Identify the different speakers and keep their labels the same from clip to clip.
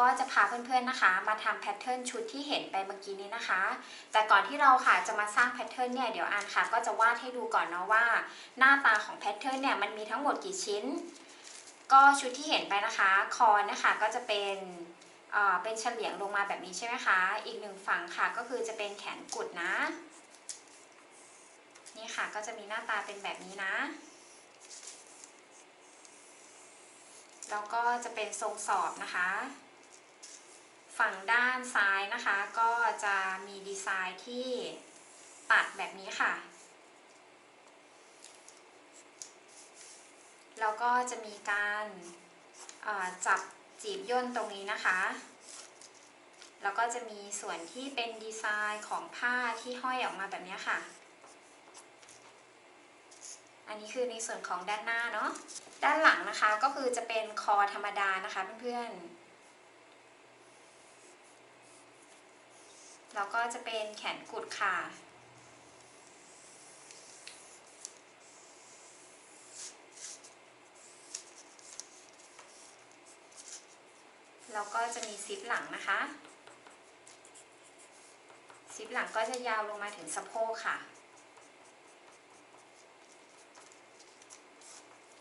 Speaker 1: ก็จะพาเพื่อนๆนะคะ มาทำแพทเทิร์นชุดที่เห็นไปเมื่อกี้นี้นะคะ แต่ก่อนที่เราค่ะจะมาสร้างแพทเทิร์นเนี่ยเดี๋ยวอันค่ะ ก็จะวาดให้ดูก่อนเนาะว่า หน้าตาของแพทเทิร์นเนี่ยมันมีทั้งหมดกี่ชิ้น ก็ชุดที่เห็นไปนะคะคอนะคะก็จะเป็นเอ่อเป็นเฉลียงลงมาแบบนี้ใช่ไหมคะ อีกหนึ่งฝั่งค่ะก็คือจะเป็นแขนกุดนะ นี่ค่ะก็จะมีหน้าตาเป็นแบบนี้นะ แล้วก็จะเป็นทรงสอบนะคะ ฝั่งด้านซ้ายนะคะ ก็จะมีดีไซน์ที่ตัดแบบนี้ค่ะ แล้วก็จะมีการจับจีบย่นตรงนี้นะคะ แล้วก็จะมีส่วนที่เป็นดีไซน์ของผ้าที่ห้อยออกมาแบบนี้ค่ะ อันนี้คือในส่วนของด้านหน้าเนาะ ด้านหลังนะคะก็คือจะเป็นคอธรรมดานะคะเพื่อนๆ แล้วก็จะเป็นแขนกุดค่ะ แล้วก็จะมีซิปหลังนะคะ ซิปหลังก็จะยาวลงมาถึงสะโพกค่ะ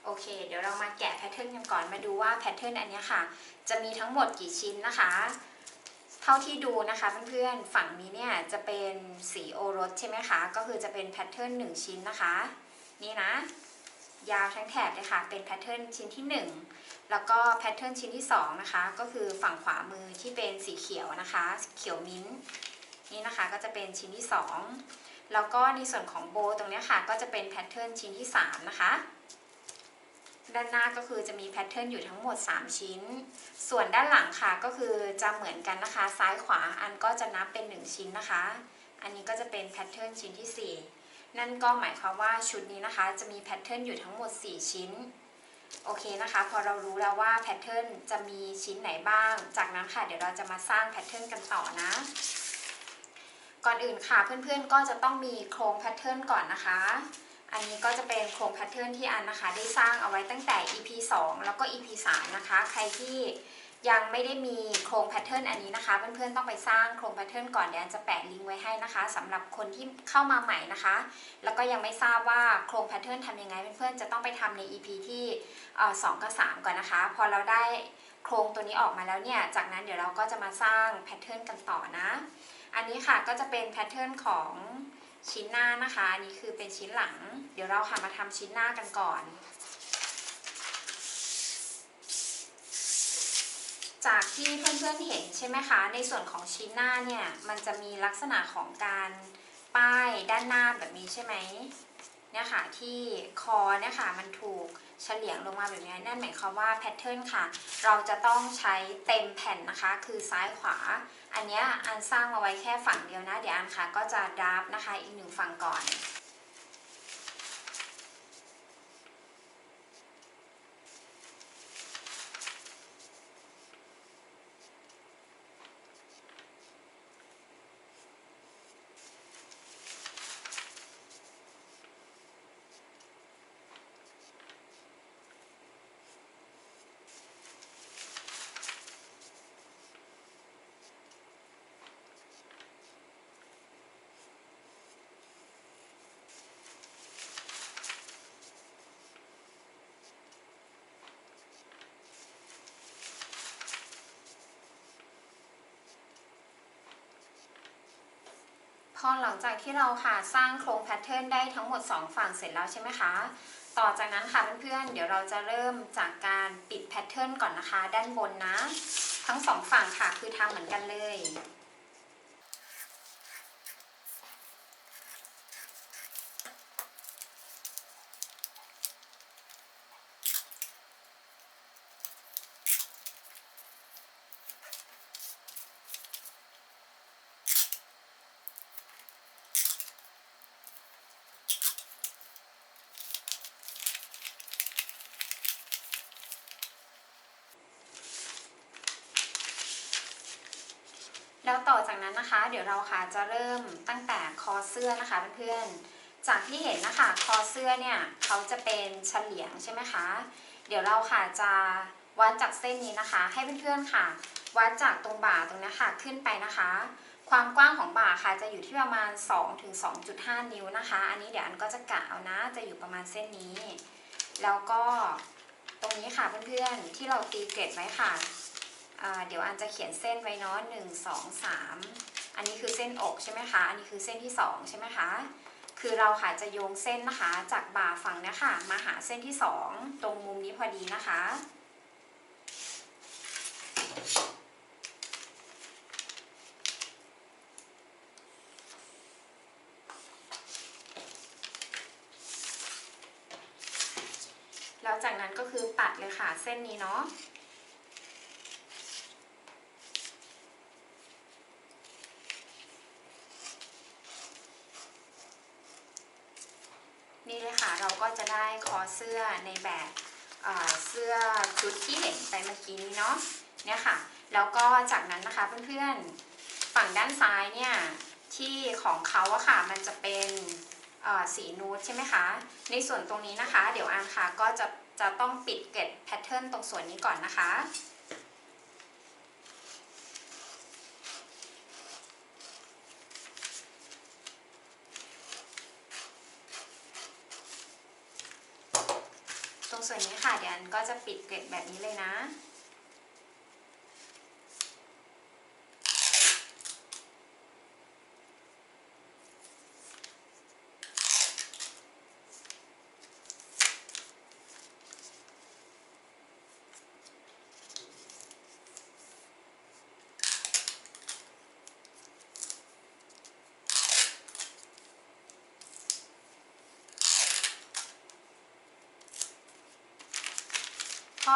Speaker 1: โอเค เดี๋ยวเรามาแกะแพทเทิร์นกันก่อนมาดูว่าแพทเทิร์นอันนี้ค่ะ จะมีทั้งหมดกี่ชิ้นนะคะ เท่าที่ดูนะคะเพื่อนๆฝั่งนี้เนี่ยจะเป็นสีโอรสใช่ไหมคะ ก็คือจะเป็นแพทเทิร์นหนึ่งชิ้นนะคะ นี่นะ ยาวทั้งแถบเลยค่ะ เป็นแพทเทิร์นชิ้นที่ 1 แล้วก็แพทเทิร์นชิ้นที่ 2 นะคะ ก็คือฝั่งขวามือที่เป็นสีเขียวนะคะ เขียวมิ้นท์นี่นะคะก็จะเป็นชิ้นที่ 2 แล้วก็ในส่วนของโบว์ตรงนี้ค่ะ ก็จะเป็นแพทเทิร์นชิ้นที่ 3 นะคะ ด้านหน้าก็คือจะมีแพทเทิร์นอยู่ทั้งหมด 3 ชิ้น ส่วนด้านหลังค่ะก็คือจะเหมือนกันนะคะ ซ้ายขวาอันก็จะนับเป็น 1 ชิ้นนะคะ อันนี้ก็จะเป็นแพทเทิร์นชิ้นที่ 4 นั่นก็หมายความว่าชุดนี้นะคะจะมีแพทเทิร์นอยู่ทั้งหมด 4 ชิ้น โอเคนะคะ พอเรารู้แล้วว่าแพทเทิร์นจะมีชิ้นไหนบ้าง จากนั้นค่ะเดี๋ยวเราจะมาสร้างแพทเทิร์นกันต่อนะ ก่อนอื่นค่ะเพื่อนๆก็จะต้องมีโครงแพทเทิร์นก่อนนะคะ อันนี้ก็จะเป็นโครงแพทเทิร์นที่อันนะคะได้สร้างเอาไว้ตั้งแต่ EP 2 แล้วก็ EP 3 นะคะ ใครที่ยังไม่ได้มีโครงแพทเทิร์นอันนี้นะคะ เพื่อนๆต้องไปสร้างโครงแพทเทิร์นก่อนเดี๋ยวอันจะแปะลิงก์ไว้ให้นะคะสำหรับคนที่เข้ามาใหม่นะคะ แล้วก็ยังไม่ทราบว่าโครงแพทเทิร์นทำยังไงเพื่อนๆจะต้องไปทำใน EP ที่เอ่อ2กับ3ก่อนนะคะ พอเราได้โครงตัวนี้ออกมาแล้วเนี่ย จากนั้นเดี๋ยวเราก็จะมาสร้างแพทเทิร์นกันต่อนะ อันนี้ค่ะก็จะเป็นแพทเทิร์นของ ชิ้นหน้านะคะอันนี้คือเป็นชิ้นหลัง เดี๋ยวเราค่ะมาทำชิ้นหน้ากันก่อน จากที่เพื่อนๆเห็นใช่ไหมคะ ในส่วนของชิ้นหน้าเนี่ย มันจะมีลักษณะของการป้ายด้านหน้าแบบนี้ใช่ไหม เนี่ยค่ะที่คอเนี่ยค่ะมันถูกเฉลียงลงมาแบบนี้นั่นหมายความว่าแพทเทิร์นค่ะ เราจะต้องใช้เต็มแผ่นนะคะ คือซ้ายขวา อันเนี้ยอันสร้างมาไว้แค่ฝั่งเดียวนะ เดี๋ยวอันค่ะก็จะดับนะคะอีกหนึ่งฝั่งก่อน พอหลังจากที่เราค่ะสร้างโครงแพทเทิร์นได้ทั้งหมด 2 ฝั่งเสร็จแล้วใช่ไหมคะ ต่อจากนั้นค่ะเพื่อนๆ เดี๋ยวเราจะเริ่มจากการปิดแพทเทิร์นก่อนนะคะ ด้านบนนะ ทั้งสองฝั่งค่ะคือทำเหมือนกันเลย แล้วต่อจากนั้นนะคะ เดี๋ยวเราค่ะจะเริ่มตั้งแต่คอเสื้อนะคะเพื่อนๆ จากที่เห็นนะคะคอเสื้อเนี่ยเขาจะเป็นเฉลียงใช่ไหมคะ เดี๋ยวเราค่ะจะวัดจากเส้นนี้นะคะ ให้เพื่อนๆค่ะ วัดจากตรงบ่าตรงนี้ค่ะขึ้นไปนะคะ ความกว้างของบ่าค่ะจะอยู่ที่ประมาณ2ถึงนิ้วนะคะ อันนี้เดี๋ยวอันก็จะกะเอานะ จะอยู่ประมาณเส้นนี้ แล้วก็ตรงนี้ค่ะเพื่อนๆที่เราตีเกล็ดไว้ค่ะ เดี๋ยวอันจะเขียนเส้นไว้เนาะหนึ่งสองสามอันนี้คือเส้นอกใช่ไหมคะ อันนี้คือเส้นที่สองใช่ไหมคะ คือเราค่ะจะโยงเส้นนะคะ จากบ่าฝั่งนี้ค่ะมาหาเส้นที่สองตรงมุมนี้พอดีนะคะ แล้วจากนั้นก็คือตัดเลยค่ะเส้นนี้เนาะ นี่เลยค่ะ เราก็จะได้คอเสื้อในแบบเสื้อชุดที่เห็นไปเมื่อกี้นี้เนาะเนี่ยค่ะ แล้วก็จากนั้นนะคะเพื่อนๆฝั่งด้านซ้ายเนี่ยที่ของเขาอะค่ะมันจะเป็นสีนูดใช่ไหมคะ ในส่วนตรงนี้นะคะ เดี๋ยวอันค่ะก็จะจะต้องปิดเกล็ดแพทเทิร์นตรงส่วนนี้ก่อนนะคะ ส่วนนี้ค่ะเดี๋ยวอันก็จะปิดเกล็ดแบบนี้เลยนะ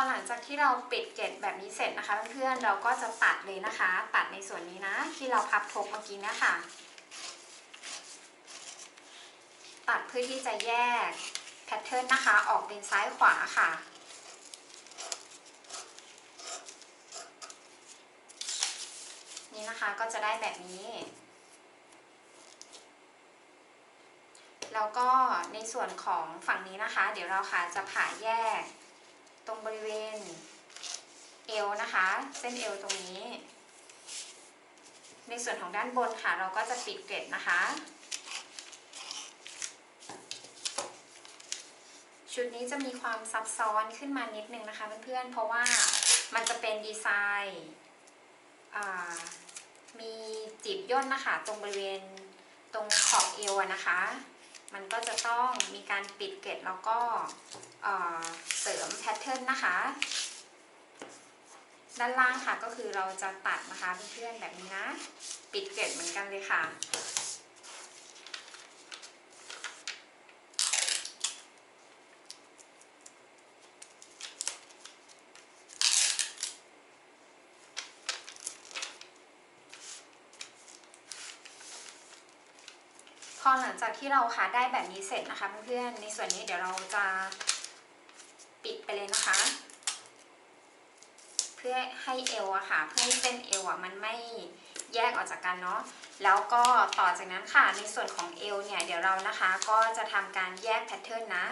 Speaker 1: พอหลังจากที่เราปิดเกล็ดแบบนี้เสร็จนะคะเพื่อนๆเราก็จะตัดเลยนะคะ ตัดในส่วนนี้นะ ที่เราพับทบเมื่อกี้นะคะ ตัดเพื่อที่จะแยกแพทเทิร์นนะคะออกเป็นซ้ายขวาค่ะนี่นะคะก็จะได้แบบนี้ แล้วก็ในส่วนของฝั่งนี้นะคะ เดี๋ยวเราค่ะจะผ่าแยก ตรงบริเวณเอวนะคะ เส้นเอวตรงนี้ ในส่วนของด้านบนค่ะ เราก็จะปิดเกล็ดนะคะ ชุดนี้จะมีความซับซ้อนขึ้นมานิดนึงนะคะเพื่อนๆ เพราะว่ามันจะเป็นดีไซน์มีจีบย่นนะคะ ตรงบริเวณตรงขอบเอวนะคะ มันก็จะต้องมีการปิดเกล็ดแล้วก็เสริมแพทเทิร์นนะคะ ด้านล่างค่ะก็คือเราจะตัดนะคะเพื่อนๆแบบนี้นะ ปิดเกล็ดเหมือนกันเลยค่ะ พอหลัง จากที่เราค่ะได้แบบนี้เสร็จนะคะเพื่อนๆในส่วนนี้เดี๋ยวเราจะปิดไปเลยนะคะ เพื่อให้เอวอะค่ะ เพื่อให้เส้นเอวอะมันไม่แยกออกจากกันเนาะแล้วก็ต่อจากนั้นค่ะในส่วนของเอวเนี่ยเดี๋ยวเรานะคะก็จะทำการแยกแพทเทิร์นนะ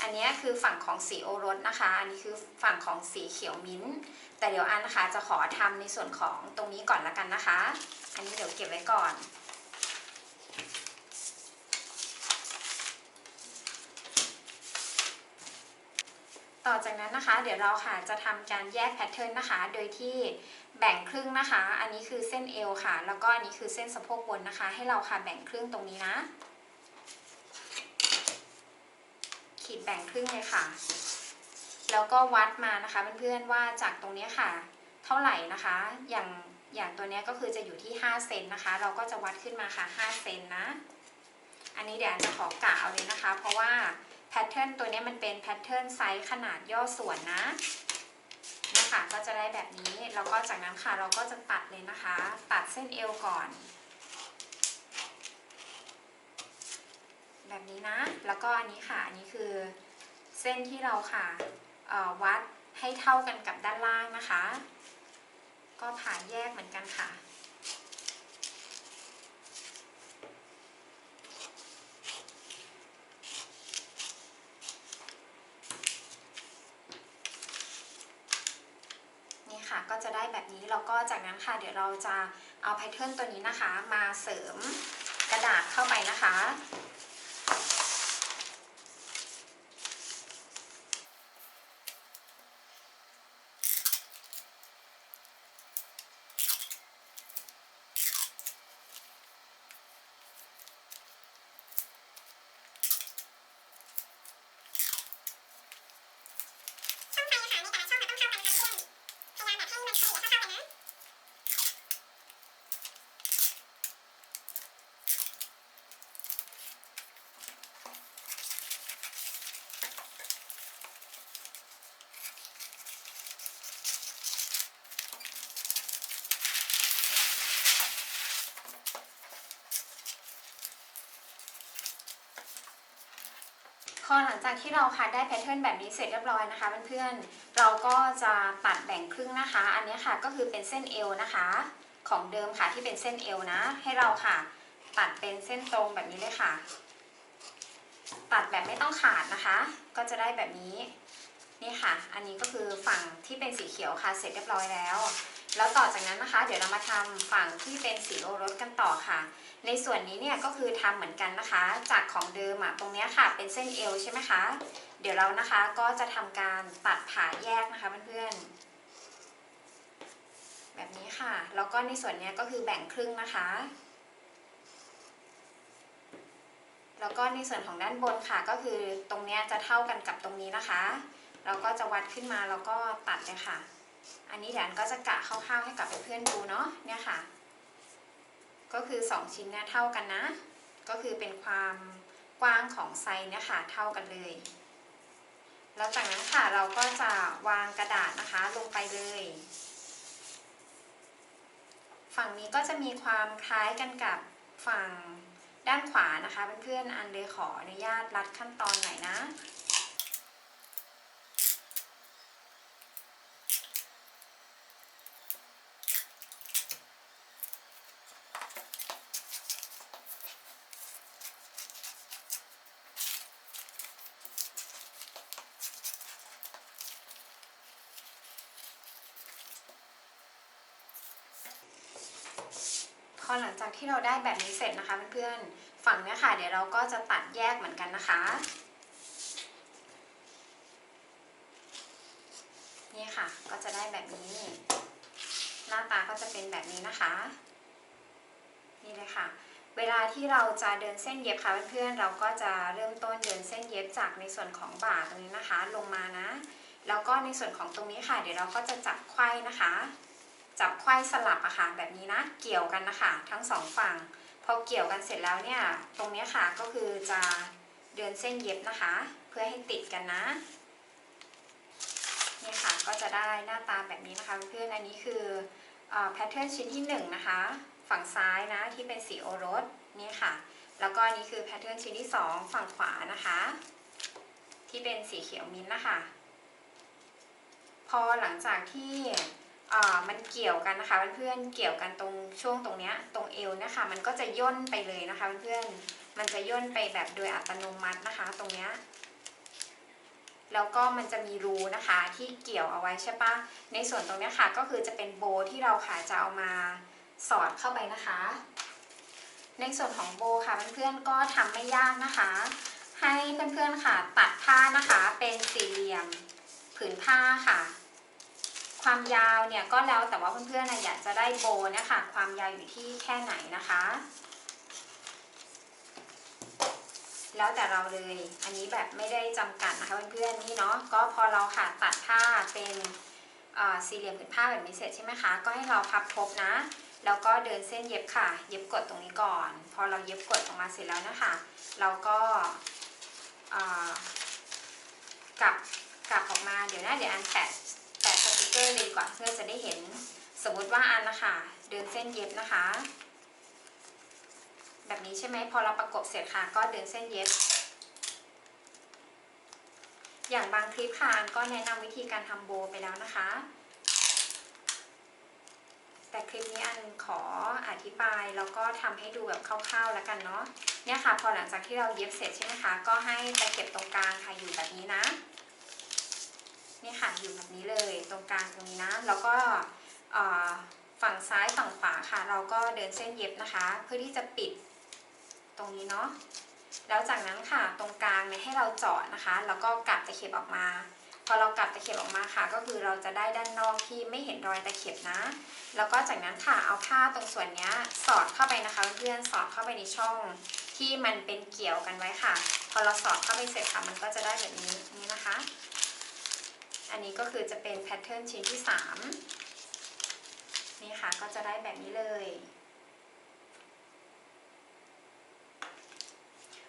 Speaker 1: อันนี้คือฝั่งของสีโอรสนะคะ อันนี้คือฝั่งของสีเขียวมิ้นท์แต่เดี๋ยวอันนะคะจะขอทำในส่วนของตรงนี้ก่อนละกันนะคะ อันนี้เดี๋ยวเก็บไว้ก่อน ต่อจากนั้นนะคะ เดี๋ยวเราค่ะจะทำการแยกแพทเทิร์นนะคะ โดยที่แบ่งครึ่งนะคะ อันนี้คือเส้นเอวค่ะ แล้วก็อันนี้คือเส้นสะโพกบนนะคะ ให้เราค่ะแบ่งครึ่งตรงนี้นะ ขีดแบ่งครึ่งเลยค่ะ แล้วก็วัดมานะคะเพื่อนๆว่าจากตรงนี้ค่ะ เท่าไหร่นะคะ อย่างอย่างตัวนี้ก็คือจะอยู่ที่ 5 เซนนะคะ เราก็จะวัดขึ้นมาค่ะ 5 เซนนะ อันนี้เดี๋ยวจะขอกะเอาเลยนะคะ เพราะว่า พทเทิร์นตัวนี้มันเป็นแพทเทิร์นไซส์ขนาดย่อส่วนนะนี่ยค่ะก็จะได้แบบนี้แล้วก็จากนั้นค่ะเราก็จะตัดเลยนะคะ ตัดเส้นเอวก่อน แบบนี้นะ แล้วก็อันนี้ค่ะอันนี้คือเส้นที่เราค่ะวัดให้เท่ากันกับด้านล่างนะคะ ก็ผ่าแยกเหมือนกันค่ะ นี้แล้วก็จาก นั้นค่ะ เดี๋ยวเราจะเอาแพทเทิร์นตัวนี้นะคะ มาเสริมกระดาษเข้าไปนะคะ
Speaker 2: ช่องไฟอะค่ะในแต่ละช่องมันต้องเท่ากันนะคะเพื่อนพยายามแบบให้มันเฉลี่ยเท่าๆกันนะ
Speaker 1: พอหลังจากที่เราค่ะได้แพทเทิร์นแบบนี้เสร็จเรียบร้อยนะคะเพื่อนๆเราก็จะตัดแบ่งครึ่งนะคะ อันนี้ค่ะก็คือเป็นเส้นเอวนะคะ ของเดิมค่ะที่เป็นเส้นเอวนะ ให้เราค่ะ ตัดเป็นเส้นตรงแบบนี้เลยค่ะ ตัดแบบไม่ต้องขาดนะคะ ก็จะได้แบบนี้นี่ค่ะ อันนี้ก็คือฝั่งที่เป็นสีเขียวค่ะเสร็จเรียบร้อยแล้ว แล้วต่อจากนั้นนะคะ เดี๋ยวเรามาทำฝั่งที่เป็นสีโอรสกันต่อค่ะ ในส่วนนี้เนี่ยก็คือทำเหมือนกันนะคะ จากของเดิมอะตรงนี้ค่ะ เป็นเส้นเอวใช่ไหมคะ เดี๋ยวเรานะคะก็จะทำการตัดผ่าแยกนะคะเพื่อนๆแบบนี้ค่ะ แล้วก็ในส่วนนี้ก็คือแบ่งครึ่งนะคะแล้วก็ในส่วนของด้านบนค่ะก็คือตรงนี้จะเท่ากันกับตรงนี้นะคะ เราก็จะวัดขึ้นมาแล้วก็ตัดเลยค่ะ อันนี้เดี๋ยวอันก็จะกะคร่าวๆให้กับเพื่อนดูเนาะเนี่ยค่ะ ก็คือ 2 ชิ้นเนี่ยเท่ากันนะ ก็คือเป็นความกว้างของไซส์เนี่ยค่ะเท่ากันเลย แล้วจากนั้นค่ะเราก็จะวางกระดาษนะคะลงไปเลย ฝั่งนี้ก็จะมีความคล้ายกันกับฝั่งด้านขวานะคะเพื่อนๆอันเลยขออนุญาตรัดขั้นตอนหน่อยนะ พอหลังจากที่เราได้แบบนี้เสร็จนะคะเพื่อนๆฝั่งเนี้ยค่ะ เดี๋ยวเราก็จะตัดแยกเหมือนกันนะคะนี่ค่ะ ก็จะได้แบบนี้ หน้าตาก็จะเป็นแบบนี้นะคะ นี่เลยค่ะ เวลาที่เราจะเดินเส้นเย็บค่ะเพื่อนๆเราก็จะเริ่มต้นเดินเส้นเย็บจากในส่วนของบ่าตรงนี้นะคะ ลงมานะ แล้วก็ในส่วนของตรงนี้ค่ะ เดี๋ยวเราก็จะจับไขว้นะคะ จับไขว้สลับอะค่ะแบบนี้นะเกี่ยวกันนะคะทั้งสองฝั่งพอเกี่ยวกันเสร็จแล้วเนี่ยตรงนี้ค่ะก็คือจะเดินเส้นเย็บนะคะ เพื่อให้ติดกันนะนี่ค่ะก็จะได้หน้าตาแบบนี้นะคะเพื่อนอันนี้คือแพทเทิร์นชิ้นที่1นงนะคะ ฝั่งซ้ายนะที่เป็นสีโอรสนี่ค่ะ แล้วก็นนี้คือแพทเทิร์นชิ้นที่ 2 ฝั่งขวานะคะ ที่เป็นสีเขียวมิ้นนะคะ พอหลังจากที่ มันเกี่ยวกันนะคะเพื่อนๆเกี่ยวกันตรงช่วงตรงเนี้ยตรงเอวนะคะ มันก็จะย่นไปเลยนะคะเพื่อนๆมันจะย่นไปแบบโดยอัตโนมัตินะคะ ตรงเนี้ยแล้วก็มันจะมีรูนะคะที่เกี่ยวเอาไว้ใช่ปะในส่วนตรงเนี้ยค่ะก็คือจะเป็นโบที่เราค่ะจะเอามาสอดเข้าไปนะคะ ในส่วนของโบค่ะเพื่อนๆก็ทำไม่ยากนะคะ ให้เพื่อนๆค่ะตัดผ้านะคะเป็นสี่เหลี่ยมผืนผ้าค่ะ ความยาวเนี่ยก็แล้วแต่ว่าเพื่อนๆนะอยากจะได้โบนี่ยค่ะความยาวอยู่ที่แค่ไหนนะคะ แล้วแต่เราเลย อันนี้แบบไม่ได้จำกัดนะคะเพื่อนๆนี่เนาะก็พอเราค่ะตัดผ้าเป็นสี่เหลี่ยมผืนผ้าแบบนี้เสร็จใช่ไหมคะ ก็ให้เราพับทบนะ แล้วก็เดินเส้นเย็บค่ะ เย็บกดตรงนี้ก่อน พอเราเย็บกดออกมาเสร็จแล้วนะคะ เราก็กลับกลับออกมา เดี๋ยวนะเดี๋ยวอันแปะ แปะสติกเกอร์เลยกว่าเพื่อจะได้เห็นสมมติว่าอันนะคะเดินเส้นเย็บนะคะ แบบนี้ใช่ไหมพอเราประกบเสร็จค่ะ ก็เดินเส้นเย็บ อย่างบางคลิปค่ะอันก็แนะนำวิธีการทำโบไปแล้วนะคะ แต่คลิปนี้อันขออธิบายแล้วก็ทำให้ดูแบบคร่าวๆแล้วกันเนาะเนี่ยค่ะ พอหลังจากที่เราเย็บเสร็จใช่ไหมคะก็ให้ตะเข็บตรงกลางค่ะอยู่แบบนี้นะ นี่ค่ะอยู่แบบนี้เลยตรงกลางตรงนี้นะ แล้วก็ฝั่งซ้ายฝั่งขวาค่ะ เราก็เดินเส้นเย็บนะคะ เพื่อที่จะปิดตรงนี้เนาะแล้วจากนั้นค่ะตรงกลางเนี่ยให้เราเจาะนะคะ แล้วก็กลับตะเข็บออกมา พอเรากลับตะเข็บออกมาค่ะ ก็คือเราจะได้ด้านนอกที่ไม่เห็นรอยตะเข็บนะ แล้วก็จากนั้นค่ะเอาผ้าตรงส่วนนี้สอดเข้าไปนะคะเพื่อนสอดเข้าไปในช่องที่มันเป็นเกี่ยวกันไว้ค่ะ พอเราสอดเข้าไปเสร็จค่ะมันก็จะได้แบบนี้นี่นะคะ อันนี้ก็คือจะเป็นแพทเทิร์นชิ้นที่ 3 นี่ค่ะก็จะได้แบบนี้เลย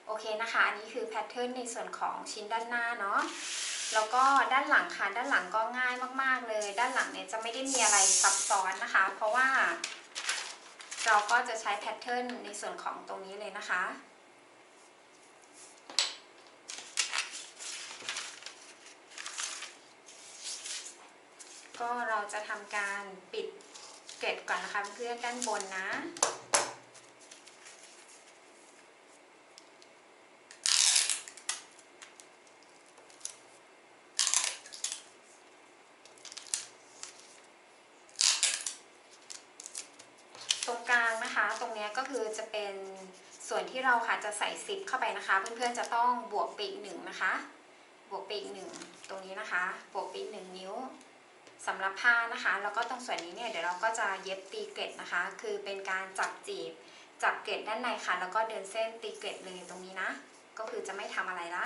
Speaker 1: โอเคนะคะ อันนี้คือแพทเทิร์นในส่วนของชิ้นด้านหน้าเนาะแล้วก็ด้านหลังค่ะด้านหลังก็ง่ายมาก ๆ เลย ด้านหลังเนี่ยจะไม่ได้มีอะไรซับซ้อนนะคะ เพราะว่าเราก็จะใช้แพทเทิร์นในส่วนของตรงนี้เลยนะคะ ก็เราจะทำการปิดเกล็ดก่อนนะคะเพื่อนด้านบนนะตรงกลางนะคะ ตรงเนี้ยก็คือจะเป็นส่วนที่เราค่ะจะใส่ซิปเข้าไปนะคะ เพื่อนๆจะต้องบวกไปอีกหนึ่งนะคะ บวกไปอีกหนึ่งตรงนี้นะคะ บวกไปอีกหนึ่งนิ้ว สำหรับผ้านะคะ แล้วก็ตรงส่วนนี้เนี่ยเดี๋ยวเราก็จะเย็บตีเกล็ดนะคะ คือเป็นการจับจีบ จับเกล็ดด้านในค่ะ แล้วก็เดินเส้นตีเกล็ดเลยตรงนี้นะ ก็คือจะไม่ทำอะไรละ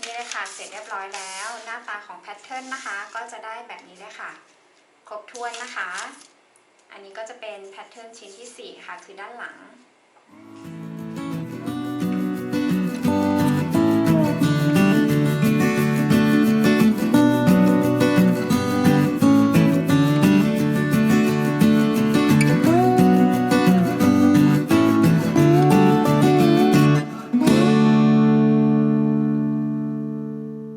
Speaker 1: นี่เลยค่ะเสร็จเรียบร้อยแล้ว หน้าตาของแพทเทิร์นนะคะ ก็จะได้แบบนี้เลยค่ะ ครบถ้วนนะคะ อันนี้ก็จะเป็นแพทเทิร์นชิ้นที่ 4 ค่ะ คือด้านหลัง